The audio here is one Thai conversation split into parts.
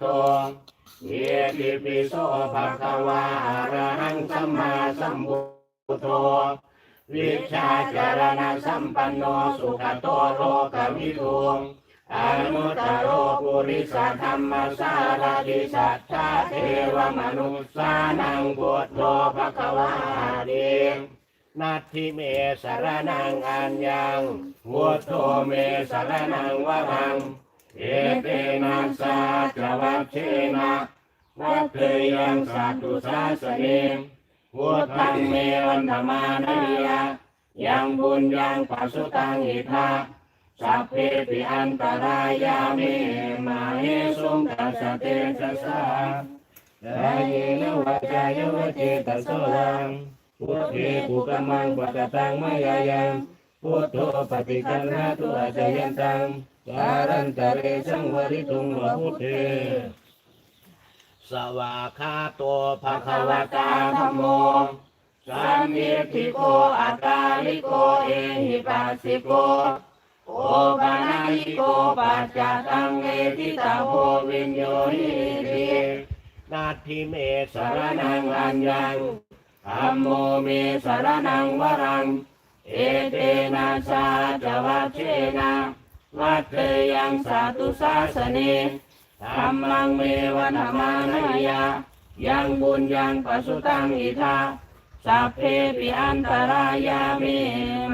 โตเยติปิโสภะคะวาอระหังสัมมาสัมพุทโธวิชาจารณสัมปันโนสุขโตโลกวิทูอนุตตโรปุริสธรรมสารติสัทธาเทวมนุษสานังพุทโธภะคะวาเดนัตถิเมสารนังอัญญังวุฒโธเมสารนังวรัง เอเตนะสาจวัชเชนะวัตเตยังสัตตุสาสเนวุธังเมวันธมานายะยังบุญยังปัสสุตังอิทาสัพเพปิอันตรายามิมาเยสุงตัสเตสัสสะกายเนวาจายวเจตัสสลังพุทธิปุกมังปะกตังมายายัง พุทโธปฏิกันหาตุอาจยันตังสารันตะเรสังวริตุงวะพุทเทสวาคาโตภะคะวะตาธัมโมสัมมิทิโกอัตตาลิโกเอหิปัสสิโกโอปานาลิโกปัจจตังเอติตาโพวิญโยหิรินาทิเมสารนังอัญญังธัมโมเมสารนังวรัง เอเตนะสาจวัชเชนะวัตเตยังสาตุสาสเนธรรมังเมวันธรรมานายะยังบุญยังปสุตังอิทาสัพเพปิอันตรายามิ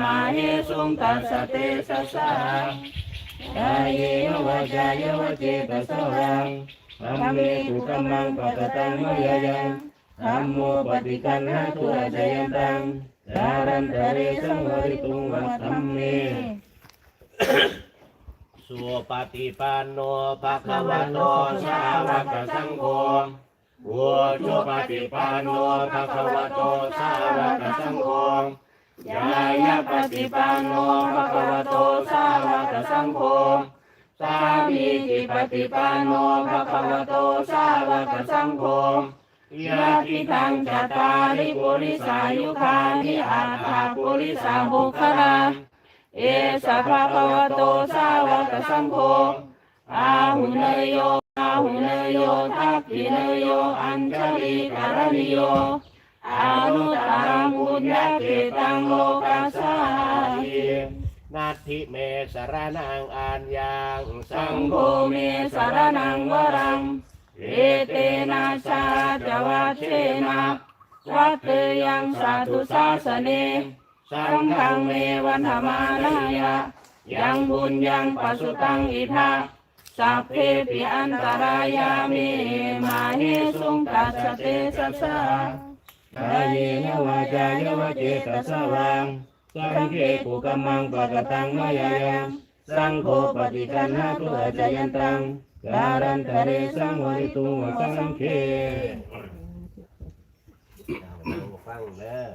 มาเยสุงตัสเตสัสะกายเยวจายวเจตสรังธรรมเมตุกัมมังปะตังมยยัง ธัมโมปฏิกันหาตัวจยันตังการันตะเรสังวริตุงวัฏัมเมสุปฏิปันโนภะคะวะโตสาวกสังโฆบุชุปฏิปันโนภะคะวะโตสาวกสังโฆยายาปฏิปันโนภะคะวะโตสาวกสังโฆสามีจิปฏิปันโนภะคะวะโตสาวกสังโฆ ยะทิทังจตาริปุริสายุคานิอัตถาปุริสาบุคลาเอสะภะคะวะโตสาวกสังโฆอาหุเนยโยอาหุเนยโยทักขิเนยโยอัญชลีการณิโยอานุตตรังบุญญาเกตังโลกัสสาทินาทิเมสารนังอัญญังสังโฆเมสารนังวรัง เอเตนะชาจวัชเชนะวัตเตยังสาธุสาสเนสังฆังเมวันธมานายะยังบุญยังปัสสุตังอิทาสัพเพปิอันตรายามิมาเฮสุงตัสเตสัสสะกายเนวาจายวเจตสสวังสังเกปุกมังปะกตังมายายังสังโฆปฏิกันหาตุอาจยันตัง การันตะเรสังวริตุงวะสังเคฟังเด้อ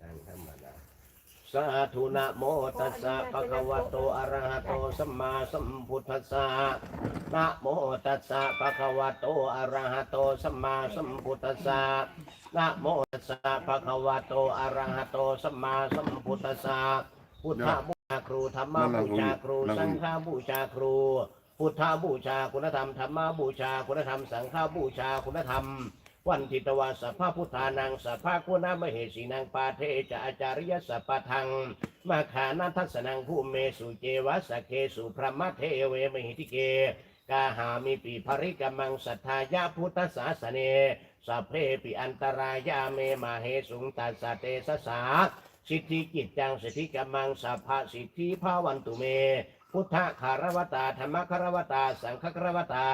การธรรมดาสาธุนะโมตัสสะภะคะวะโตอะระหะโตสัมมาสัมพุทธัสสะนะโมตัสสะภะคะวะโตอะระหะโตสัมมาสัมพุทธัสสะนะโมตัสสะภะคะวะโตอะระหะโตสัมมาสัมพุทธัสสะพุทธบูชาครูธรรมบูชาครูสังฆบูชาครู พุทธบูชาคุณธรรมธรรมบูชาคุณธรรมสังฆบูชาคุณธรรม วันทิตวาสัพพะพุทธานังสัพพะคุณามเหสีนังปาเทจะอาจาริยสัพพะทังมาขานาทัสนังภูเมสุเจวะสเคสุพระมะเทเวมหิติเกกาหามิปีภริกมังสัทธายาพุทธศาสเนสัพเพปิอันตรายาเมมาเหสุงตัสเตสสาสิทธิกิจจังสิทธิกมังสัพพะสิทธิภาวันตุเม พุทธคารวตาธรรมคารวตา สังฆคารวตา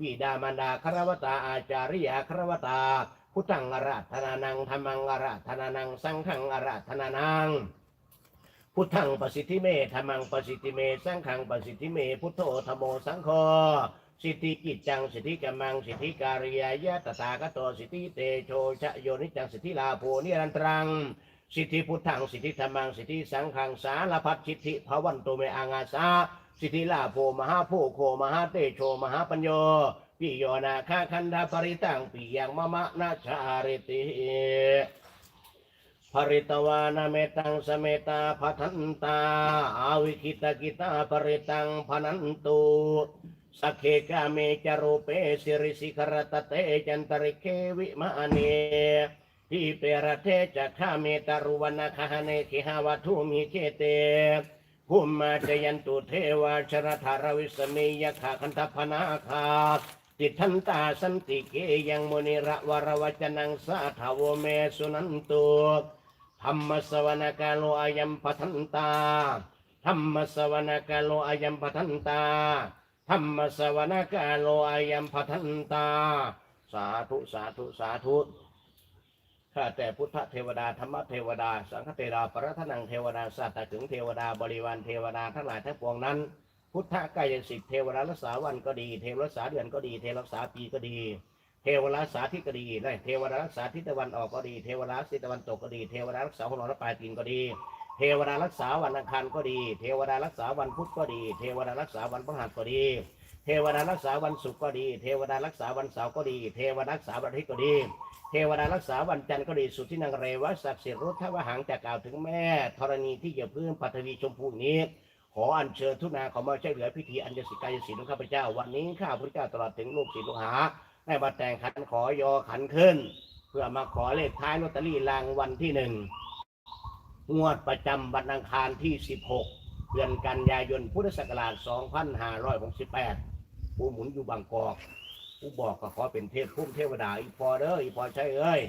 วิดามารดาคารวตา อาจาริยาคารวตา พุทธังอาราธนานังธรรมังอาราธนานัง สังฆังอาราธนานัง พุทธังประสิทธิเมธรรมังประสิทธิเม สังฆังประสิทธิเม พุทโธธโมสังโฆสิทธิกิจจังสิทธิกมังสิทธิการิยายะตถาคตสิทธิเตโชชะโยนิจังสิทธิลาโภนิรันตรัง สิทธิพุทธังสิทธิธรรมังสิทธิสังฆังสารพัดสิทธิภวันตุเมอังาสาสิทธิลาโภมหาโพโคมหาเตโชมหาปัญโยปิโยนาคาคันธาปริตังปิยังมะมะนาชาริติภริตวานาเมตังสเมตาพัทันตาอาวิคิตกิตาปริตังพนันตุสักเคกาเมจารูเปสิริสิขรตเตจันตริเควิมาเน ทิเปรเทจะข้าเมตารุวนาคาเนคิหาวัตุมิเจเตภูมิมาจยันตุเทวาชรธารวิสเมยขาคันทพนาคาติทันตาสันติเกยังมุนิระวรวจนังสาทาวเมสุนันตุธรรมสวนกาโลอายัมปทันตาธรรมสวนกาโลอายัมปทันตาธรรมสวนกาโลอายัมปทันตา สาธุสาธุสาธุ ข้าแต่พุทธเทวดาธรรมเทวดา สังฆเทวดาปรัตนังเทวดาสัตตถึงเทวดาบริวารเทวดาทั้งหลายทั้งปวงนั้น พุทธกายสิทธิเทวดารักษาวันก็ดี เทวรักษาเดือนก็ดี เทวรักษาปีก็ดี เทวรักษาทิศก็ดีและเทวดารักษาทิศตะวันออกก็ดี เทวดาทิศตะวันตกก็ดี เทวดารักษาหัวเราะปลายตีนก็ดี เทวดารักษาวันอังคารก็ดี เทวดารักษาวันพุธก็ดี เทวดารักษาวันพฤหัสก็ดี เทวดารักษาวันศุกร์ก็ดี เทวดารักษาวันเสาร์ก็ดี เทวดารักษาวันอาทิตย์ก็ดี เทวดารักษาวันจันทร์ก็ดีสุดทธินังเรวะศักดิ์สิทธิ์รุทธวหังจะกล่าวถึงแม่ธรณีที่เหยียบพื้นปัทวีชมพูนี้ ขออัญเชิญทุนาขอมาช่วยเหลือพิธีอัญสิกายศิลของข้าพเจ้า วันนี้ข้าพระเจ้าตลอดถึงลูกศิษย์ลูกหาได้มาแต่งขันขอยอขันขึ้น เพื่อมาขอเลขท้ายลอตเตอรี่รางวัลที่หนึ่งงวดประจำวันอังคารที่ 16 เดือนกันยายนพุทธศักราช 2568ผู้หมุนอยู่บางกอก ผู้บอกก็ขอเป็นเทพพุ่มเทวดาอีพอเด้ออีพอใช่เอ้ย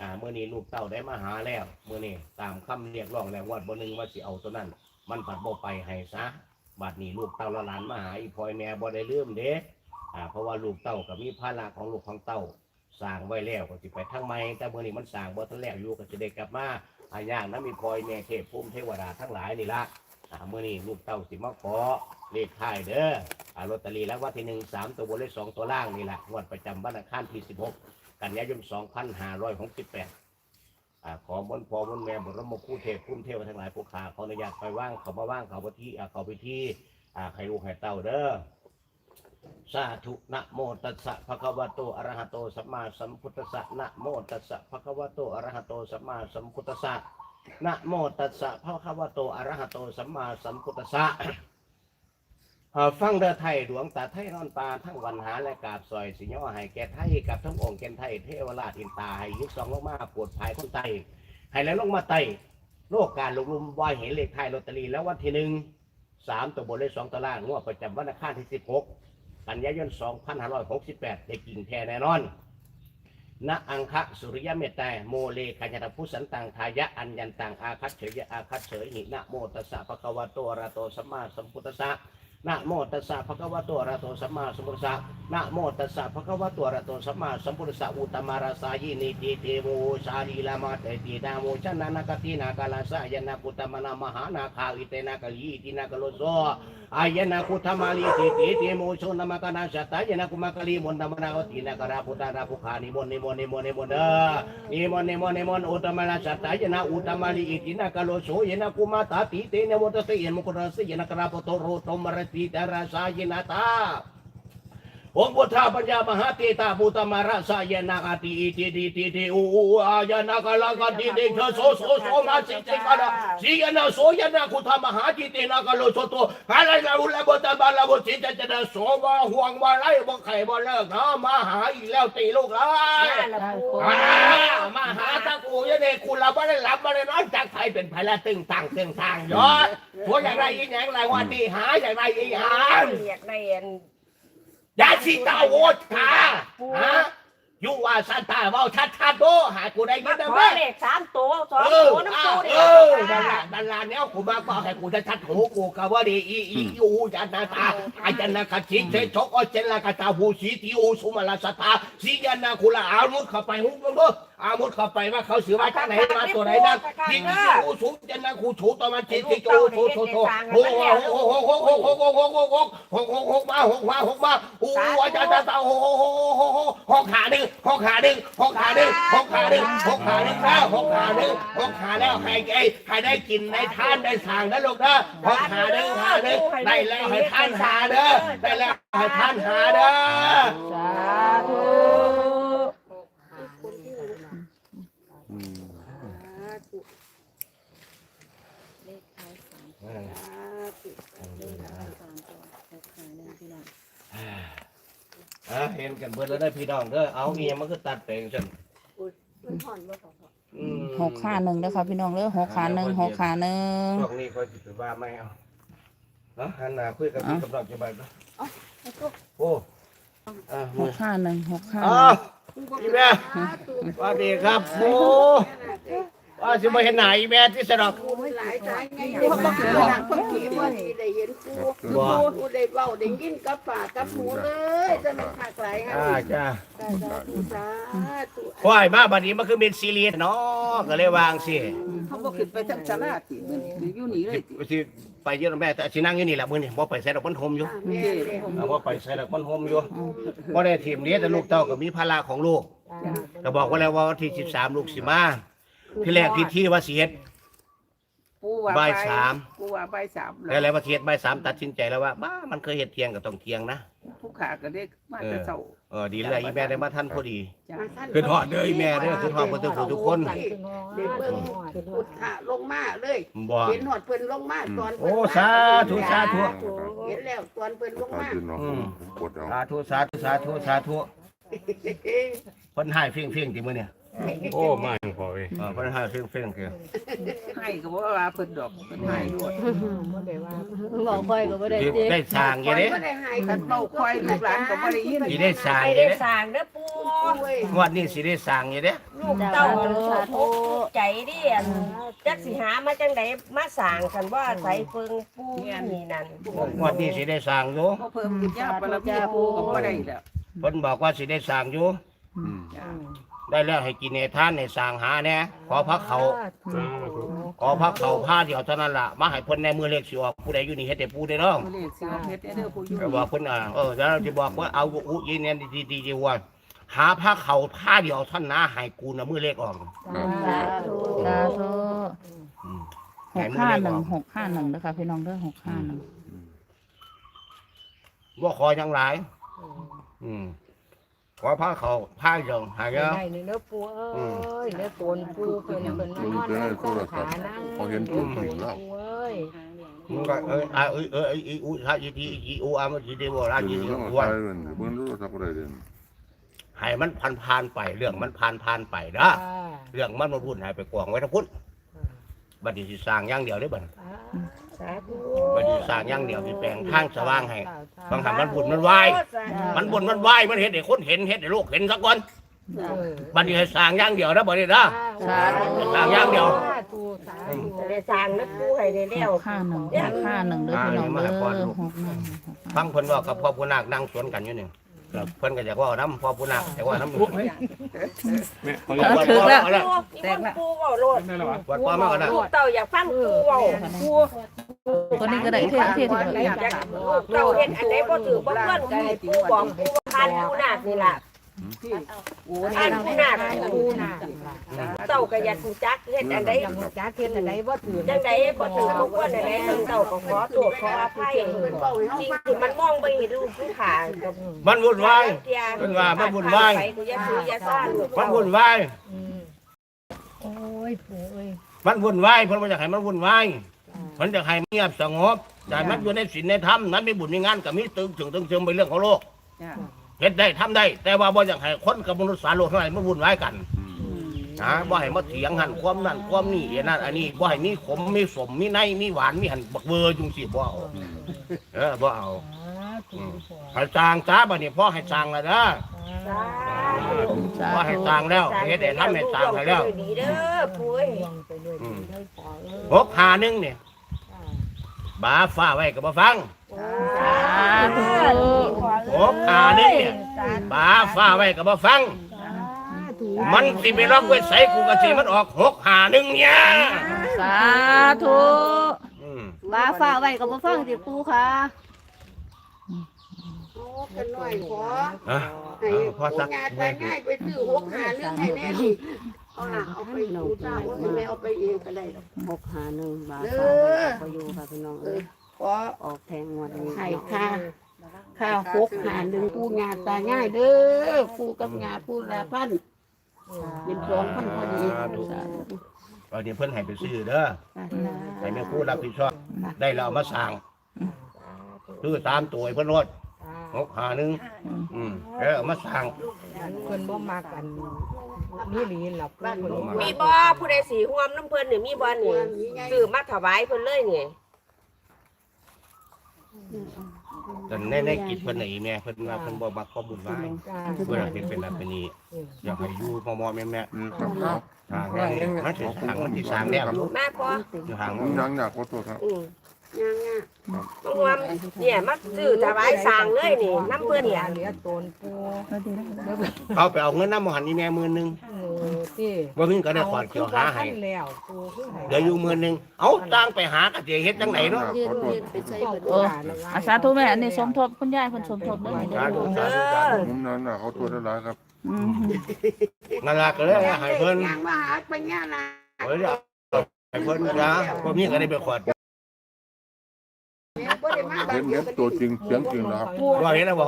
อ่าเมื่อนี้ลูกเต้าได้มาหาแล้วเมื่อนี้ตามคำเรียกร้องแล้วงวดบนหนึ่งว่าสิเอาตัวนั้น มันผัดบ่ไปให้ซะบัดนี้ลูกเต้าละหลานมาหาอีพอยแม่บ่ได้ลืมเด้อ่าเพราะว่าลูกเต้าก็มีภาระของลูกของเต้าสร้างไว้แล้วก็สิไปทางใหม่แต่เมื่อนี้มันสร้างบ่ทันแล้วอยู่ก็จะได้กลับมาอาย่างนั้นมีพอยแม่เทพพุ่มเทวดาทั้งหลายนี่ละ อ่าเมื่อนี้ลูกเต้าสิมาขอเลขท้ายเด้ออ่าลอตเตอรี่แล้ววันที่หนึ่งสามตัวบนเลขสองตัวล่างนี่แหละงวดประจำวันอังคารที่สิบหกกันยายนสองพันห้าร้อยหกสิบแปดอ่าขอบนพอบนแม่บรมครูเทพพุ่มเทวทั้งหลายผู้ขาขออนุญาตไปว่างเขามาว่างเขาไปที่อ่าเขาไปที่อ่าใครลูกใครเต้าเด้อสาธุนะโมตัสสะภะคะวะโตอะระหะโตสัมมาสัมพุทธัสสะนะโมตัสสะภะคะวะโตอะระหะโตสัมมาสัมพุทธัสสะ นะโมตัสสะภะคะวโตอรหะโตสัมมาสัมพุทธัสสะฟังเด้อไทยหลวงตาไทยนอนปลาทั้งวันหาและกาบซอยสิย่อให้แก่ไทยกับทั้งองค์แก่นไทยเทวราชอินตาให้ยึดสองลงมาปวดภายคนไตให้แล้วลงมาไตโลกการลงลุมวายเห็นเลขไทยลอตเตอรี่แล้ววันที่หนึ่งสามตัวบนเลขสองตัวล่างงวดประจำวันอังคารที่สิบหกกันยายนสองพันห้าร้อยหกสิบแปดได้กิ่งแท้แน่นอน นะอังคะสุริยเมตตาโมเลกัญญาพุสันตังทายะอัญญันตังอาคัตเฉยอาคัตเฉยหินะโมตัสสะภะคะวะโตอะระโตสัมมาสัมพุทธัสสะ นะโมตัสสะภะคะวะโตอะระหะโตสัมมาสัมพุทธัสสะนะโมตัสสะภะคะวะโตอะระหะโตสัมมาสัมพุทธัสสะอุตตมาราสายินิติเตโมชาลีลามาเตตินาโมชนะนากตินากาลาสายนะกุตมนามหานาคาวิเตนากลีตินากโลโซอายนะกุธมาลีติติเตโมชนามกนาชตายนะกุมากลีมนตมนาวตินากราพุตาราภุขานิมนนิมนนิมนนิมนต์เดนิมนนิมนนิมนต์อุตตมนาชตายนะอุตตมาลีตินากโลโซยนะกุมาตาติเตนะโมตัสสะยนมกุรสยนะกราปโตโรตมรติ सीता राजा येणार องค์พุทธปัญญามหาเตตาภูตมาราสายนาคติอิติติติติอูอูอายนาคลากติติเธอโสโสโสมาสิสิกานาสิยนาโสยนาคุธมหาจิตินาคโลโสโตอะไรนะอุลาบตบาลาบสิจะจะนะโสวาห่วงวาไล่บ่ไข่บ่เลิกนะมาหาอีกแล้วตีลูกไล่นั่นละปูอ่ามาหาตะกูยังเนี่ยกูเราไม่ได้หลับไม่ได้นอนจากไทยเป็นไผละตึงตังตึงทางยอดพวกอย่างไรอีกอย่างไรวันที่หาอย่างไรอีกอย่างอยากได้เอ็น ยาสิตาโวดค่ะฮะยูว่าสันตาเว่าชัดชัดๆโดหากูได้ยิมานได้ขไหมอเลขสามตัวสองเออตัวน้ำอะปูเอนี่อดันละดันละเนี้ยกูมาบอกให้กูจะชัดหูกูกะว่าดีอีอีอูจันนาตาอาจารย์นาคชิเชชกอเจนละกะตาหูสีติอูสุมาลาสตาสียานาคุละอามุดเข้าไปหุบลงด้วยอามุดเข้าไปว่าเขาสือมาจากไหนมาตัวไหนนั่นยิงอูสูเจนนาคูฉูตัวมันชิติจูโถโถโถโอ้โหโอ้โหโอ้โหโอ้โหโอ้โหโอ้โหโอ้โหโอ้โหโอ้โหโอ้โหโอ้มาโอ้มาโอ้มาโอ้อาจารย์ตาโอ้โหโอ้โหโอ้โหหกขาหนึ่งหกขาหนึ่งหกขาหนึ่งหกขาหนึ่งหกขาหนึ่งแล้วหกขาหนึ่งหกขาแล้วให้ไอ้ให้ได้กินได้ทานได้สั่งนะลูกนะหกขาหนึ่งหาหนึ่งได้แล้วให้ท่านหาเด้อได้แล้วให้ท่านหาเด้อสาธุ เลขท้ายสามเลขท้ายสามตัวเลขท้ายหนึ่งพี่น้อง อะเห็นกันเบิดแล้วได้อพี่น้องเด้อเอาเมียมันคือตัดแปลงซั่นมันห่อนบ่สออืมหกขาหนึ่งเด้อค่ะพี่น้องเด้อหกขาหนึ่งหกขาหนึ่งพวกนี้ก็สิไปว่าไม่เอาเนาะหันหน้าคุยกับพี่กับดอกจะไปเนาะโอ้อะหกขาหนึ่งหกขาหอ้านึ่งวอีแม่ สวัสดีครับโอ้ ว่าสิมาเห็นหน้าอีแม่ที่สะดอกหลายสายไงอยู่บ้านหลังคนขี่ว่าที่ได้เห็นกูบ่กูได้เว้าได้ยินกับปากกับหูเลยจะไมันขากหลายฮะอ่าจ้าสาธุสาธุควายมาบัดนี้มันคือเป็นซีรีส์เนาะก็เลยวางสิเขาบอกขึ้นไปทั้งสาราติมันอยู่นี่เลยสิไปเยอะแม่แต่สินั่งอยู่นี่แหละมื้อนี้บ่ไปใส่ดอกมันหมอยู่แม่เลยเอาบ่ไปใส่ดอกมันหมอยู่บ่ได้ทีมนี้แต่ลูกเต้าก็มีภาระของลูกก็บอกว่าแล้วว่าวันที่13ลูกสิมา ที่แรกที่ที่ว่าสิเฮ็ด ปูว่าบ่ายสาม ปูว่าบ่ายสามแล้วแล้วว่าสิเฮ็ดบ่ายสามตัดสินใจแล้วว่าบ้ามันเคยเฮ็ดเที่ยงก็ต้องเที่ยงนะ ผู้ขาก็ได้มาแต่เช้าเออดีแล้วอีแม่ได้มาทันพอดี จ้ะคือทอดเด้ออีแม่เด้อคือทอดเพิ่นทุกผู้ทุกคน เดี๋ยวเบิ่ง พุทธะลงมาเลยบ่ เห็นหอดเพิ่นลงมาตอนโอ้สาธุสาธุ เห็นแล้วตอนเพิ่นลงอามาจุนเนาะผมกดเอาสาธุสาธุสาธุสาธุเพิ่นให้เพียงเพียงติมื้อเนี่ย โอ้มาอย่างพอเว้ยเออเพิ่นให้เพียงเพียงคือให้ก็บอกว่าเพิ่นดอกเพิ่นให้ด้วยบอกค่อยก็บ่ได้สิได้สร้างอก่ย่าอนเด้ก็ได้ให้คันเบาควายลูกหลานก็บ่ได้ยินสิได้สร้างไปอย่าได้เด้สร้างเด้อปู่เว้ยงวดนี้สิได้สร้างอย่าเด้ลูกเต้าสาธุใจดิอันจักสิหามาจังไดมาสร้างกันว่าใส่เฟิงปู่นี่นั่นงวดนี้สิได้สร้างอยู่บ่เพิ่มกินยาปรมีปูก็บ่ได้แล้วเพิ่นบอกว่าสิได้สร้างอยู่อืมจ้ะ ได้แล้วให้กินให้ทานให้สร้างหาแหน่ขอพักเขาสาธุขอพักเขาผ้าเดียวเท่านั้นล่ะมาให้เพิ่นในมือเลขสิออกผู้ใดอยู่นี่เฮ็ดให้ผู้ได้ร้องบ่ได้สิเอาเฮ็ดเด้อปูอยู่ก็บอกเพิ่นอ่าเออแล้วจะบอกว่าเอาอุยีเนี่ยดีดีดีว่าหาผ้าเขาผ้าเดียวท่านนะให้กูนะมือเลขออกสาธุสาธุอืมหกห้าหนึ่งหกห้าหนึ่งเด้อค่ะพี่น้องเด้อหกห้าหนึ่งว่าคอยทั้งหลาย อืม ขอผ้าเขาผ้าเดียวหายแล้ว ได้นี่เด้อปู่เอ้ยเด้อโกนปู่เพิ่นเพิ่นมานอนจะได้นั่งโทรศัพท์พอเห็นตุ้มถึงแล้ว ปู่เอ้ยมึงก็เอออ่าเออเอออีอุถ้าอีทีอีอูอามันทีเดียวราเอจีอเดียแล้ววมาว่าใช้เงินเบิ่งรู้สักได้เด่นให้มันผ่านผ่านไปเรื่องมันผ่านผ่านไปนะเรื่องมันมาพูดให้ไปกวางไว้ทั้งพุ่นบัดนี้สิสร้างอย่างเดียวได้อบัดนี้สาธุบัดนี้สร้างอย่างเดียวสิแปลงทางสว่างให้ บางครั้งมันบุญมันไหวาย มันบนมันไหวมันเห็นไอ้คนเห็นเห็นไอ้ลูกเห็นสักคนบัดนี้ให้สร้างอย่างเดียวนะบัดนี้นะสาธุสร้างอย่างเดียวจะได้สร้างเด้อปู่ให้ได้หแล้วกห้าหนึ่งหกห้าหนึ่งเด้อพี่น้องเด้อหกหนึ่งหกห้าฟังเพิ่นว่ากับพ่อผู้นาคนั่งสวนกันอยู่นี่ เพิ่นก็อยากว่าน้ำพ่อผู้นาคแต่ว่าน้ำลูกแม่เขาวัเรียกดพ่อมาก็ได้แตกละปู่เว้าโลดได้แล้ววะวัดพ่อมาก็ได้ลูกเต้าอยากฟังปู่เว้าปู่ตัวนี้ก็ได้เท่เท่ที่เลยอยากลูกเต้าเฮ็ดอันใดบ่ถือบ่เพิ่นก็ให้ปู่บอกปู่ผ่านปู่นาคนี่ล่ะ ที่โอ้ผ่านปู่นาคปู่นาคจ้ะเต้าก็อยากรู้จักเฮ็ดอันใดจักเฮ็ดอันใดบ่ถือจังใดบ่ถือบ่ควรอันใดเต้าก็ขอโทษขออภัยเพิ่นเว้าให้เฮาจริงฟังคือมันมองบ่เห็นลูกผู้ขากับมันวุ่นวายเที่ยเพิ่นว่ามันวุ่นวายไปกูอย่าซื้ออย่าซ่านลูกมันวุ่นวายโอ้ยปู่เอ้ยมันวุ่นวายเพิ่นบ่อยากให้มันวุ่นวายเพิ่นอยากให้เงียบสงบแต่มันอยู่ในศีลในธรรมนั้นมีบุญมีงานก็มีตึงถึงตึงเชิงไปเรื่องของโลกจ้ะ เฮ็ดได้ทำได้ แต่ว่าบ่อยากให้คนกับมนุษย์สาโลกทั้งหลายมันวุ่นวายกันอืมนะบ่ให้มาเถียงหันความนั่นความนี่อันนั่นอันนี้บ่ให้มีขมมีสมมีในมีหวานมีหันบักเบอร์จุงสิบ่เอาเออบ่เอาอืมให้สร้างจ้าบัดนี้พ่อให้สร้างแล้วเด้อสาธุสาพ่อให้ธุสร้างแล้วเฮ็ดให้ทำให้สร้างให้แล้วดีเด้อปู่เอ้ยอืมหกหาหนึ่งเนี่ยบาฟ้าไว้ก็บ่ฟังสาธุ หกหาหนึ่งเนี่ยบาฟ้าไว้ก็บ่ฟัง มันสิไปล็อกไว้ใส่กูก็สิมันออกหกหาหนึ่งเนี่ยสาธุอืมว่าฟ้าไว้ก็บ่ฟังสิปูค่ะโอ้กันหน่อยขออะให้เอาพอผู้สักงานไปง่ายไปซื้อหกหาเรื่องให้แน่ดิเอาล่ะเอาไปดูจ้าว่าแม่เอาไปเองก็ได้ดอก หกหาหนึ่งบาทเด้ฟ้าอไว้ก็อยู่ค่ะพี่น้องเอเอ้อยขอออกแทงงวดนี้ให้ค่า ค่าหกหาหนึ่งผู้งานตาง่ายเด้อผู้กับงานผู้ละพันเป็นสองพันพอดีเอาเดี๋ยวเพิ่นให้ไปซื้อเด้อให้แม่ผู้รับผิดชอบ ได้แล้วเอามาสั่งซื้อตามตัวให้เพิ่นรถหกหาหนึ่งอืมเออเอามาสร้างเพิ่นบ่มากันนี่หลีหลับเพิ่นบ่มามีบ่ผู้ใดสิร่วมน้ำเพิ่นนี่มีบ่นี่ซื้อมาถวายเพิ่นเลยนี่ แต่ในในกิจเพิ่นน่ะอีแม่เพิ่นว่าเพิ่นบ่มักข้อบุญไว้เพิ่นเฮ็ดเป็นนั่นเป็นนี่อยากให้อยู่มอมอแม่แม่อืมครับครับทางนี้มันสิทางมันสิสร้างแล้วแม่พออยู่ทางผมยังอยากขอโทษครับ อืม ย่างอะรวมเนี่ยมาซื้อถวายสร้างเลยนี่น้ำเพิ่นเนี่ยเหลือตนปูเอาไปเอาเงินน้ำมหันอีแม่หมื่นหนึงเออที่บ่มีก็ได้ขอดเกี่ยวหาให้แล้วปูคือให้เดี๋ยวอยู่หมื่นหนึงเอ้าจ้างไปหาก็สิเฮ็ดจังไดเนาะเรียนเรียนไปใช้เบิดเอออาสาธุแม่อันนี้สมทบคุณยายเพิ่นสมทบเด้อนี่เด้สาอธุสาธุสาธุผมนั้นน่ะขอโทษหลายๆครับอืมนั่นล่ะก็เลยให้เพิ่นย่างมาหาไปย่างนะเฮ้ยให้เพิ่นนะบ่มีก็ได้ไปขอดบ่ได้มาแบ เห็บนเดีเห็ยวนตัวจริงเสียงจริงนะครับ ว่าเห็นแล้วบ่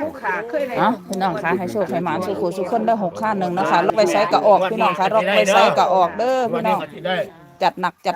ผู้ขาเคยได้เอ้าพี่น้องคะให้โชคให้หมานสุขสุขคนได้หกขาหนึ่งนะคะลกไปไสก็ออกพี่น้องคะลกไปไสก็ออกเด้อพี่น้องวันนี้ก็สิได้ จัดหนักจัด